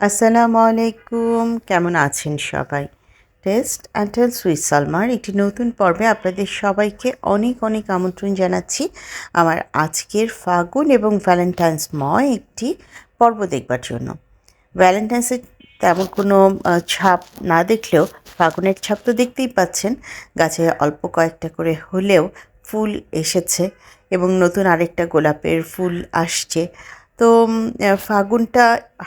আসসালামু আলাইকুম। কেমন আছেন সবাই? টেস্ট অ্যান্ড টেল সুইট সালমার একটি নতুন পর্বে আপনাদের সবাইকে অনেক অনেক আমন্ত্রণ জানাচ্ছি। আমার আজকের ফাগুন এবং ভ্যালেন্টাইন্সময় একটি পর্ব দেখবার জন্য। ভ্যালেন্টাইন্সের তেমন কোনো ছাপ না দেখলেও ফাগুনের ছাপ তো দেখতেই পাচ্ছেন। গাছে অল্প কয়েকটা করে হলেও ফুল এসেছে এবং নতুন আরেকটা গোলাপের ফুল আসছে। তো ফাগুনটা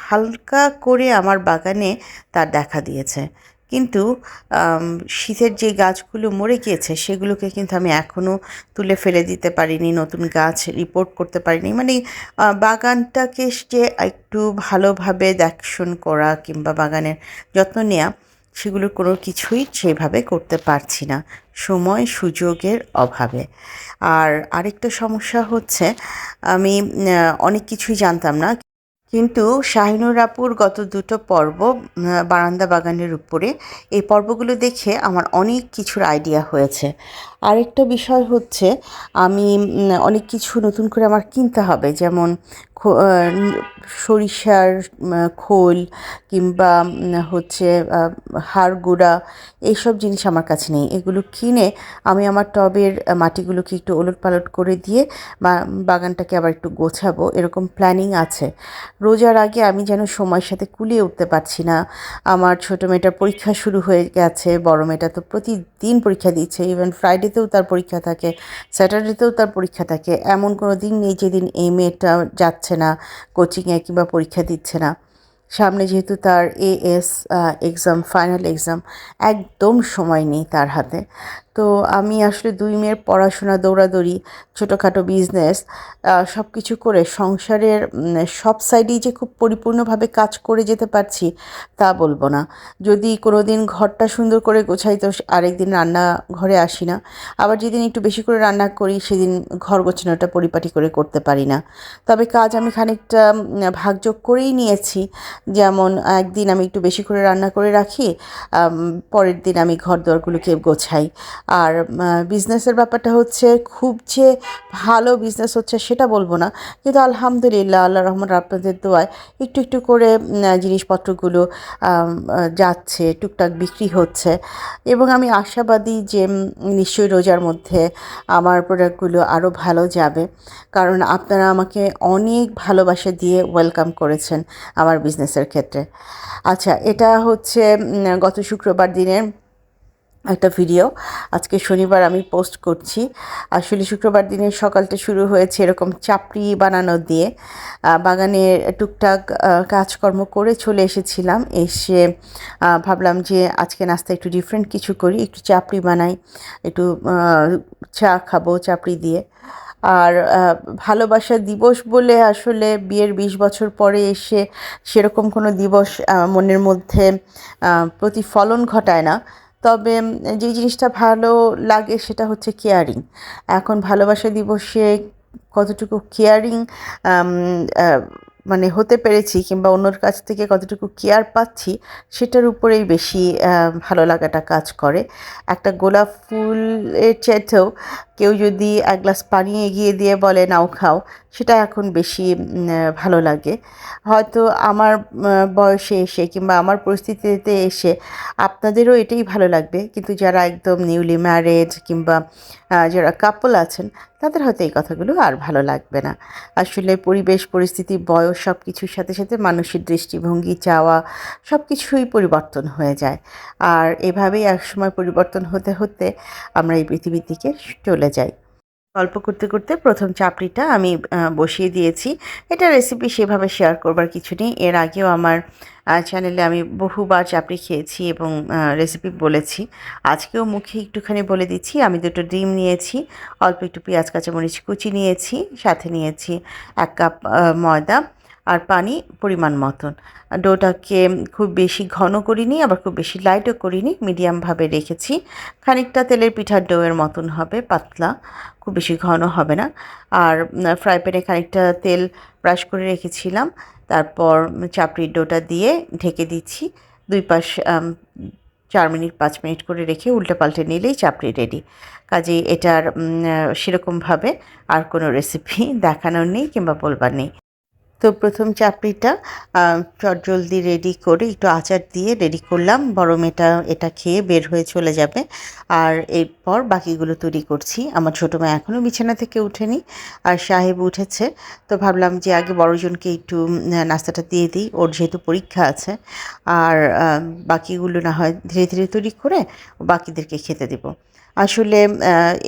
হালকা করে আমার বাগানে তার দেখা দিয়েছে। কিন্তু শীতের যে গাছগুলো মরে গিয়েছে, সেগুলোকে কিন্তু আমি এখনও তুলে ফেলে দিতে পারিনি, নতুন গাছ রিপোর্ট করতে পারিনি। মানে বাগানটাকে যে একটু ভালোভাবে দেখশন করা কিংবা বাগানের যত্ন নেওয়া সেগুলোর কোনো কিছুই সেভাবে করতে পারছি না, সময় সুযোগের অভাবে। আর আরেকটা সমস্যা হচ্ছে, আমি অনেক কিছুই জানতাম না, কিন্তু শাহিনুর আপুর গত দুটো পর্ব বারান্দা বাগানের উপরে, এই পর্বগুলো দেখে আমার অনেক কিছুর আইডিয়া হয়েছে। আরেকটা বিষয় হচ্ছে আমি অনেক কিছু নতুন করে আমার কিনতে হবে। যেমন সরিষার খোল কিংবা হচ্ছে আহ, হাড় গুঁড়া এইসব জিনিস আমার কাছে নেই। এগুলো কিনে আমি আমার টবের মাটিগুলোকে একটু ওলট পালট করে দিয়ে বাগানটাকে আবার একটু গোছাবো। এরকম প্ল্যানিং আছে। রোজার আগে আমি যেন সময়ের সাথে কুলিয়ে উঠতে পারছি না। আমার ছোটো মেয়েটার পরীক্ষা শুরু হয়ে গেছে বড় মেয়েটা তো প্রতিদিন পরীক্ষা দিচ্ছে ইভেন ফ্রাইডেতেও তার পরীক্ষা থাকে স্যাটারডেতেও তার পরীক্ষা থাকে। এমন কোনো দিন নেই যেদিন এই মেয়েটা যাচ্ছে না কোচিংয়ে কিংবা পরীক্ষা দিচ্ছে না। সামনে যেহেতু তার এএস এক্সাম ফাইনাল এক্সাম একদম সময় নেই তার হাতে। তো আমি আসলে দুই মেয়ের পড়াশোনা, দৌড়াদৌড়ি, ছোটোখাটো বিজনেস সব কিছু করে সংসারের সব সাইডেই যে খুব পরিপূর্ণভাবে কাজ করে যেতে পারছি তা বলব না। যদি কোনো দিন ঘরটা সুন্দর করে গোছাই তো আরেক দিন রান্না ঘরে আসি না। আবার যেদিন একটু বেশি করে রান্না করি সেদিন ঘর গোছানোটা পরিপাটি করে করতে পারি না। তবে কাজ আমি খানিকটা ভাগযোগ করেই নিয়েছি। যেমন একদিন আমি একটু বেশি করে রান্না করে রাখি পরের দিন আমি ঘর দোরগুলোকে গোছাই। আর বিজনেসের ব্যাপারটা হচ্ছে খুব যে ভালো বিজনেস হচ্ছে সেটা বলব না। কিন্তু আলহামদুলিল্লাহ, আল্লাহ রহমান আপনাদের দোয়ায় একটু একটু করে জিনিসপত্রগুলো যাচ্ছে, টুকটাক বিক্রি হচ্ছে। এবং আমি আশাবাদী যে নিশ্চয়ই রোজার মধ্যে আমার প্রোডাক্টগুলো আরও ভালো যাবে। কারণ আপনারা আমাকে অনেক ভালোবাসা দিয়ে ওয়েলকাম করেছেন আমার বিজনেসের ক্ষেত্রে। আচ্ছা এটা হচ্ছে গত শুক্রবার দিনের একটা ভিডিও আজকে শনিবার আমি পোস্ট করছি। আসলে শুক্রবার দিনের সকালটা শুরু হয়েছে এরকম চাপড়ি বানানো দিয়ে। বাগানে টুকটাক কাজকর্ম করে চলে এসেছিলাম। এসে ভাবলাম যে আজকে নাস্তা একটু ডিফারেন্ট কিছু করি, একটু চাপড়ি বানাই, একটু চা খাব চাপড়ি দিয়ে। আর ভালোবাসা দিবস বলে আসলে বিয়ের বিশ বছর পরে এসে সেরকম কোনো দিবস মনের মধ্যে প্রতিফলন ঘটায় না। তবে যে জিনিসটা ভালো লাগে সেটা হচ্ছে কেয়ারিং এখন ভালোবাসা দিবসে কতটুকু কেয়ারিং মানে হতে পেরেছি কিংবা অন্যর কাছ থেকে কতটুকু কেয়ার পাচ্ছি, সেটার উপরেই বেশি ভালো লাগাটা কাজ করে। একটা গোলাপ ফুলের চাইতেও কেউ যদি এক গ্লাস পানি এগিয়ে দিয়ে বলে, নাও খাও, সেটা এখন বেশি ভালো লাগে। হয়তো আমার বয়সে এসে কিংবা আমার পরিস্থিতিতে এসে আপনাদেরও এটাই ভালো লাগবে। কিন্তু যারা একদম নিউলি ম্যারেড কিংবা যারা কাপল আছেন, তাদের হয়তো এই কথাগুলো আর ভালো লাগবে না। আসলে পরিবেশ, পরিস্থিতি, বয়স সব কিছুর সাথে সাথে মানুষের দৃষ্টিভঙ্গি, চাওয়া সব কিছুই পরিবর্তন হয়ে যায়। আর এভাবেই একসময় পরিবর্তন হতে হতে আমরা এই পৃথিবী থেকে চলে যাই। গল্প করতে করতে প্রথম চাপড়িটা আমি বসিয়ে দিয়েছি। এটা রেসিপি সেভাবে শেয়ার করবার কিছু নেই। এর আগেও আমার চ্যানেলে আমি বহুবার চাপড়ি খেয়েছি এবং রেসিপি বলেছি। আজকেও মুখে একটুখানি বলে দিচ্ছি। আমি দুটো ডিম নিয়েছি, অল্প একটু পেঁয়াজ, কাঁচামরিচ কুচি নিয়েছি, সাথে নিয়েছি এক কাপ ময়দা। আর পানি পরিমাণ মতন। ডোটাকে খুব বেশি ঘন করিনি, আবার খুব বেশি লাইটও করিনি মিডিয়ামভাবে রেখেছি। খানিকটা তেলের পিঠার ডোয়ের মতন হবে, পাতলা, খুব বেশি ঘন হবে না। আর ফ্রাই প্যানে খানিকটা তেল ব্রাশ করে রেখেছিলাম। তারপর চাপড়ির ডোটা দিয়ে ঢেকে দিচ্ছি। দুই পাশ চার মিনিট, পাঁচ মিনিট করে রেখে উল্টে পাল্টে নিলেই চাপড়ি রেডি কাজেই এটার সেরকমভাবে আর কোনো রেসিপি দেখানোর নেই কিংবা বলবার নেই। তো প্রথম চাপড়িটা চটজলদি রেডি করে একটু আচার দিয়ে রেডি করলাম। বড় মেয়েটা এটা খেয়ে বের হয়ে চলে যাবে। আর এরপর বাকিগুলো তৈরি করছি। আমার ছোটো মেয়ে এখনও বিছানা থেকে উঠেনি আর সাহেব উঠেছে। তো ভাবলাম যে আগে বড়জনকে একটু নাস্তাটা দিয়ে দিই। ওর যেহেতু পরীক্ষা আছে, আর বাকিগুলো না হয় ধীরে ধীরে তৈরি করে বাকিদেরকে খেতে দেবো। আসলে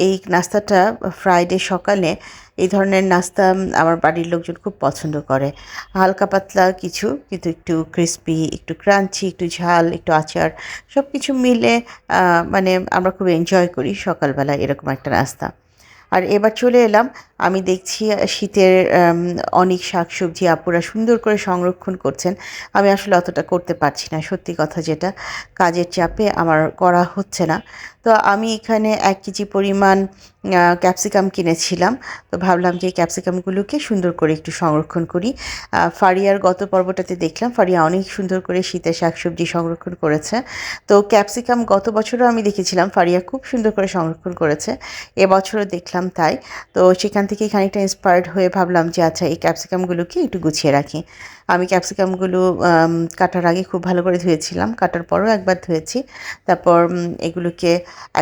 এই নাস্তাটা ফ্রাইডে সকালে এই ধরনের নাস্তা আমার বাড়ির লোকজন খুব পছন্দ করে। হালকা পাতলা কিছু, কিন্তু একটু ক্রিস্পি একটু ক্রাঞ্চি একটু ঝাল, একটু আচার সব কিছু মিলে মানে আমরা খুব এনজয় করি সকালবেলা এরকম একটা নাস্তা। আর এবার চলে এলাম আমি দেখছি শীতের অনেক শাকসবজি আপুরা সুন্দর করে সংরক্ষণ করছেন। আমি আসলে অতটা করতে পারছি না, সত্যি কথা যেটা। কাজের চাপে আমার করা হচ্ছে না। তো আমি এখানে এক কেজি পরিমাণ ক্যাপসিকাম কিনেছিলাম। তো ভাবলাম যে ক্যাপসিকামগুলোকে সুন্দর করে একটু সংরক্ষণ করি। ফারিয়ার গত পর্বটাতে দেখলাম, ফারিয়া অনেক সুন্দর করে শীতের শাকসবজি সংরক্ষণ করেছে। তো ক্যাপসিকাম গত বছরও আমি দেখেছিলাম, ফারিয়া খুব সুন্দর করে সংরক্ষণ করেছে। এবছরও দেখলাম তাই। তো সেখান থেকেই খানিকটা ইন্সপায়ার্ড হয়ে ভাবলাম যে আচ্ছা এই ক্যাপসিকামগুলোকে একটু গুছিয়ে রাখি। আমি ক্যাপসিকামগুলো কাটার আগে খুব ভালো করে ধুয়েছিলাম, কাটার পরও একবার ধুয়েছি। তারপর এগুলোকে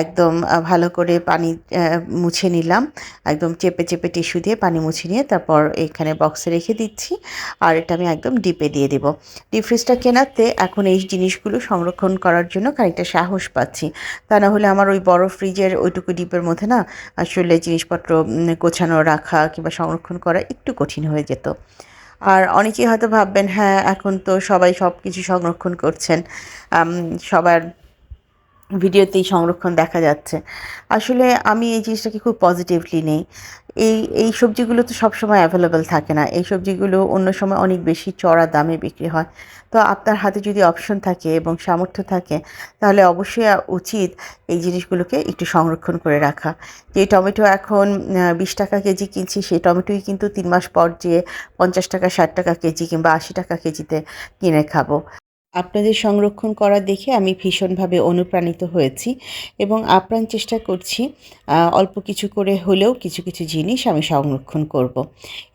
একদম ভালো করে পানি মুছে নিলাম। একদম চেপে চেপে টিস্যু দিয়ে পানি মুছে নিয়ে তারপর এখানে বক্সে রেখে দিচ্ছি। আর এটা আমি একদম ডিপে দিয়ে দেবো। ডিপ ফ্রিজটা কেনাতে এখন এই জিনিসগুলো সংরক্ষণ করার জন্য খানিকটা সাহস পাচ্ছি। তা না হলে আমার ওই বড় ফ্রিজের ওইটুকু ডিপের মধ্যে না, আসলে জিনিসপত্র গোছানো, রাখা কিংবা সংরক্ষণ করা একটু কঠিন হয়ে যেত। আর অনেকেই হয়তো ভাববেন হ্যাঁ এখন তো সবাই সব কিছু সংরক্ষণ করছেন। সবার ভিডিওতেই সংরক্ষণ দেখা যাচ্ছে। আসলে আমি এই জিনিসটাকে খুব পজিটিভলি নেই। এই এই সবজিগুলো তো সবসময় অ্যাভেলেবেল থাকে না। এই সবজিগুলো অন্য সময় অনেক বেশি চড়া দামে বিক্রি হয়। তো আপনার হাতে যদি অপশন থাকে এবং সামর্থ্য থাকে, তাহলে অবশ্যই উচিত এই জিনিসগুলোকে একটু সংরক্ষণ করে রাখা। যে টমেটো এখন বিশ টাকা কেজি কিনছি, সেই টমেটোই কিন্তু তিন মাস পর যে পঞ্চাশ টাকা, ষাট টাকা কেজি কিংবা আশি টাকা কেজিতে কিনে খাব। আপনাদের সংরক্ষণ করা দেখে আমি ভীষণভাবে অনুপ্রাণিত হয়েছি এবং আপ্রাণ চেষ্টা করছি অল্প কিছু করে হলেও কিছু কিছু জিনিস আমি সংরক্ষণ করব।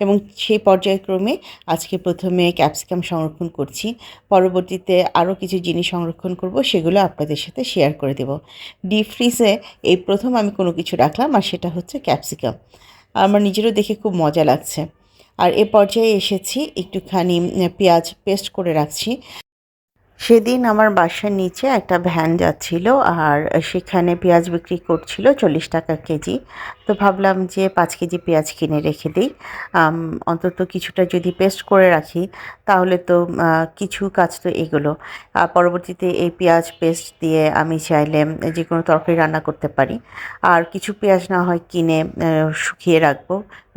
এবং সেই পর্যায়ক্রমে আজকে প্রথমে ক্যাপসিকাম সংরক্ষণ করছি, পরবর্তীতে আরও কিছু জিনিস সংরক্ষণ করব, সেগুলো আপনাদের সাথে শেয়ার করে দেব। ডিপ ফ্রিজে এই প্রথম আমি কোনো কিছু রাখলাম আর সেটা হচ্ছে ক্যাপসিকাম। আমার নিজেরও দেখে খুব মজা লাগছে। আর এ পর্যায়ে এসেছি, একটুখানি পেঁয়াজ পেস্ট করে রাখছি সেদিন আমার বাসার নিচে একটা ভ্যান যাচ্ছিল আর সেখানে পেঁয়াজ বিক্রি করছিল চল্লিশ টাকা কেজি। তো ভাবলাম যে পাঁচ কেজি পেঁয়াজ কিনে রেখে দিই। অন্তত কিছুটা যদি পেস্ট করে রাখি তাহলে তো কিছু কাজ তো এগুলো। পরবর্তীতে এই পেঁয়াজ পেস্ট দিয়ে আমি চাইলে যে কোনো তরকারি রান্না করতে পারি। আর কিছু পেঁয়াজ না হয় কিনে শুকিয়ে রাখব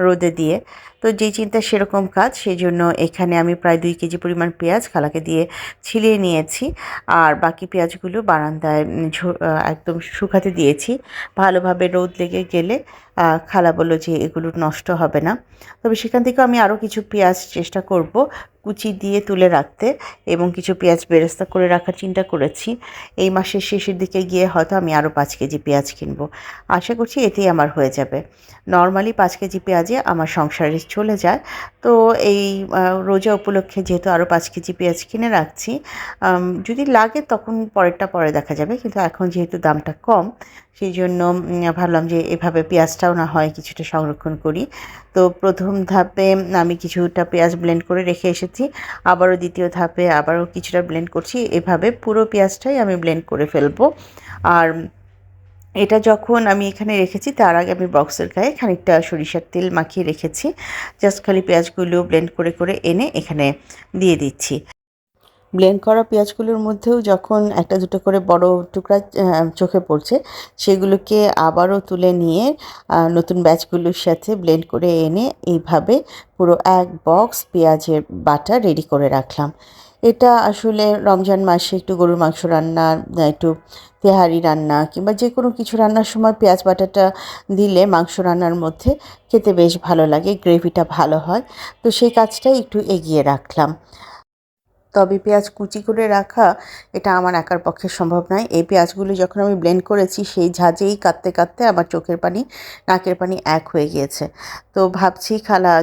রোদে দিয়ে। তো যেই চিন্তা সেরকম কাজ সেই জন্য এখানে আমি প্রায় দুই কেজি পরিমাণ পেঁয়াজ খালাকে দিয়ে ছিলিয়ে নিয়েছি। আর বাকি পেঁয়াজগুলো বারান্দায় একদম শুকাতে দিয়েছি। ভালোভাবে রোদ লেগে গেলে খালা বলল যে এগুলো নষ্ট হবে না। তবে সেখান থেকে আমি আরও কিছু পেঁয়াজ চেষ্টা করব। কুচি দিয়ে তুলে রাখতে এবং কিছু পেঁয়াজ বেরেস্তা করে রাখার চিন্তা করেছি। এই মাসের শেষের দিকে গিয়ে হয়তো আমি আরও পাঁচ কেজি পেঁয়াজ কিনব। আশা করছি এতেই আমার হয়ে যাবে। নর্মালি পাঁচ কেজি পেঁয়াজে আমার সংসারে চলে যায়। তো এই রোজা উপলক্ষে যেহেতু আরও পাঁচ কেজি পেঁয়াজ কিনে রাখছি যদি লাগে তখন পরেরটা পরে দেখা যাবে। কিন্তু এখন যেহেতু দামটা কম, সেই জন্য ভাবলাম যে এভাবে পেঁয়াজটাও না হয় কিছুটা সংরক্ষণ করি। তো প্রথম ধাপে আমি কিছুটা পেঁয়াজ ব্লেন্ড করে রেখে এসেছি, আবারও দ্বিতীয় ধাপে আবারও কিছুটা ব্লেন্ড করছি। এভাবে পুরো পেঁয়াজটাই আমি ব্লেন্ড করে ফেলব। আর এটা যখন আমি এখানে রেখেছি, তার আগে আমি বক্সের গায়ে খানিকটা সরিষার তেল মাখিয়ে রেখেছি। জাস্ট খালি পেঁয়াজগুলো ব্লেন্ড করে করে এনে এখানে দিয়ে দিচ্ছি। ব্লেন্ড করা পেঁয়াজগুলোর মধ্যেও যখন একটা দুটো করে বড় টুকরা চোখে পড়ছে, সেগুলোকে আবারও তুলে নিয়ে নতুন ব্যাচগুলোর সাথে ব্লেন্ড করে এনে এইভাবে পুরো এক বক্স পেঁয়াজের বাটা রেডি করে রাখলাম। এটা আসলে রমজান মাসে একটু গরুর মাংস রান্না একটু তেহারি রান্না কিংবা যে কোনো কিছু রান্নার সময় পেঁয়াজ বাটাটা দিলে মাংস রান্নার মধ্যে খেতে বেশ ভালো লাগে, গ্রেভিটা ভালো হয়। তো সেই কাজটাই একটু এগিয়ে রাখলাম। তবে পেঁয়াজ কুচি করে রাখা, এটা আমার একার পক্ষে সম্ভব নয়। এই পেঁয়াজগুলো যখন আমি ব্লেন্ড করেছি, সেই ঝাঁঝেই কাঁদতে কাঁদতে আমার চোখের পানি, নাকের পানি এক হয়ে গিয়েছে। তো ভাবছি খালা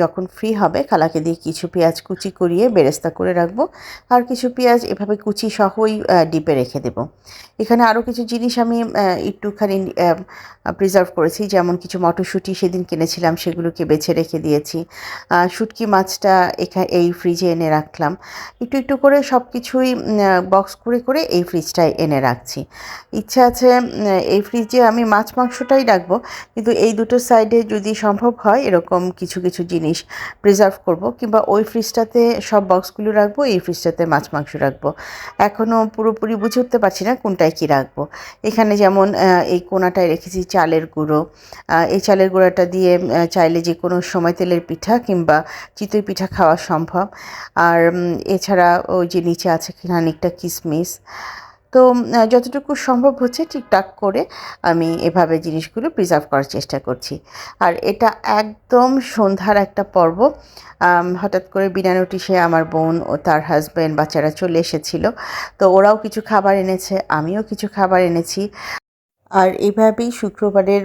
যখন ফ্রি হবে, খালাকে দিয়ে কিছু পেঁয়াজ কুচি করিয়ে বেরেস্তা করে রাখব। আর কিছু পেঁয়াজ এভাবে কুচি সহই ডিপে রেখে দেবো। এখানে আরও কিছু জিনিস আমি একটুখানি প্রিজার্ভ করেছি। যেমন কিছু মটরশুঁটি সেদিন কিনেছিলাম, সেগুলোকে বেছে রেখে দিয়েছি। শুটকি মাছটা এখানে এই ফ্রিজে এনে রাখলাম। একটু একটু করে সব কিছুই বক্স করে করে এই ফ্রিজটায় এনে রাখছি। ইচ্ছা আছে এই ফ্রিজে আমি মাছ মাংসটাই রাখব, কিন্তু এই দুটো সাইডে যদি সম্ভব হয়, এরকম কিছু কিছু জিনিস প্রিজার্ভ করব, কিংবা ওই ফ্রিজটাতে সব বক্সগুলো রাখব, এই ফ্রিজটাতে মাছ মাংস রাখব। এখনও পুরোপুরি বুঝে উঠতে পারছি না কোনটায় কী রাখব। এখানে যেমন এই কোনাটায় রেখেছি চালের গুঁড়ো। এই চালের গুঁড়োটা দিয়ে চাইলে যে কোনো সময় তেলের পিঠা কিংবা চিতই পিঠা খাওয়া সম্ভব। আর এছাড়া ওই যে নিচে আছে খানিকটা কিসমিস। তো যতটুকু সম্ভব হচ্ছে ঠিকঠাক করে আমি এভাবে জিনিসগুলো প্রিজার্ভ করার চেষ্টা করছি। আর এটা একদম সন্ধ্যার একটা পর্ব। হঠাৎ করে বিনা নোটিশে আমার বোন ও তার হাজব্যান্ড বাচ্চারা চলে এসেছিল। তো ওরাও কিছু খাবার এনেছে, আমিও কিছু খাবার এনেছি। আর এভাবেই শুক্রবারের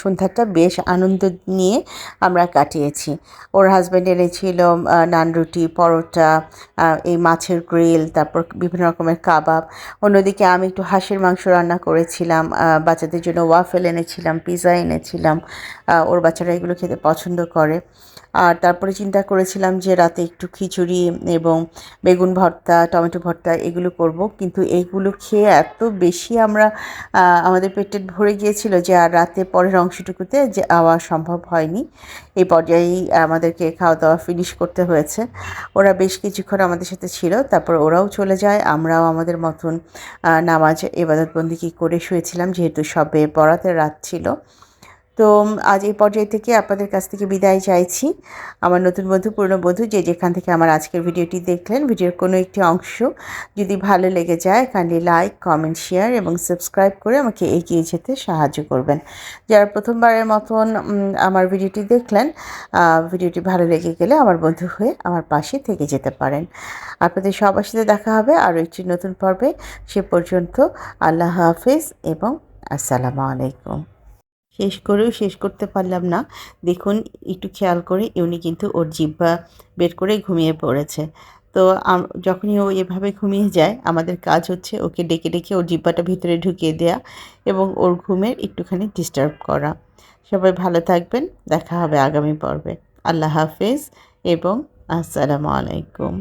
সন্ধ্যাটা বেশ আনন্দ নিয়ে আমরা কাটিয়েছি। ওর হাজব্যান্ড এনেছিল আহ, নান রুটি পরোটা এই মাছের গ্রিল তারপর বিভিন্ন রকমের কাবাব। অন্যদিকে আমি একটু হাঁসের মাংস রান্না করেছিলাম বাচ্চাদের জন্য ওয়াফেল এনেছিলাম পিৎজা এনেছিলাম। ওর বাচ্চারা এগুলো খেতে পছন্দ করে। আর তারপরে চিন্তা করেছিলাম যে রাতে একটু খিচুড়ি এবং বেগুন ভর্তা, টমেটো ভর্তা এগুলো করব। কিন্তু এইগুলো খেয়ে এত বেশি আমরা আমাদের পেটে ভরে গিয়েছিল যে আর রাতে পরের অংশটুকুতে যে আওয়া সম্ভব হয়নি। এই পর্যায়েই আমাদেরকে খাওয়া দাওয়া ফিনিশ করতে হয়েছে। ওরা বেশ কিছুক্ষণ আমাদের সাথে ছিল, তারপর ওরাও চলে যায়। আমরাও আমাদের মতন নামাজ, এবাদতবন্দি করে শুয়েছিলাম, যেহেতু সবে বরাতের রাত ছিল। তো আজ এই পর্যায় থেকে আপনাদের কাছ থেকে বিদায় চাইছি। আমার নতুন বন্ধু, পুরনো বন্ধু যে যেখান থেকে আমার আজকের ভিডিওটি দেখলেন, ভিডিওর কোনো একটি অংশ যদি ভালো লেগে যায় কাইন্ডলি লাইক কমেন্ট শেয়ার এবং সাবস্ক্রাইব করে আমাকে এগিয়ে যেতে সাহায্য করবেন। যারা প্রথমবারের মতন আমার ভিডিওটি দেখলেন ভিডিওটি ভালো লেগে গেলে আমার বন্ধু হয়ে আমার পাশে থেকে যেতে পারেন। আপনাদের সবার সাথে দেখা হবে আরও একটি নতুন পর্বে। সে পর্যন্ত আল্লাহ হাফিজ এবং আসসালামু আলাইকুম। শেষ করেও শেষ করতে পারলাম না। দেখুন, একটু খেয়াল করে উনি কিন্তু ওর জিব্বা বের করে ঘুমিয়ে পড়েছে। তো যখনই ও এভাবে ঘুমিয়ে যায়, আমাদের কাজ হচ্ছে ওকে ডেকে ডেকে ওর জিব্বাটা ভিতরে ঢুকিয়ে দেয়া এবং ওর ঘুমের একটুখানি ডিস্টার্ব করা। সবাই ভালো থাকবেন, দেখা হবে আগামী পর্বে। আল্লাহ হাফেজ এবং আসসালামু আলাইকুম।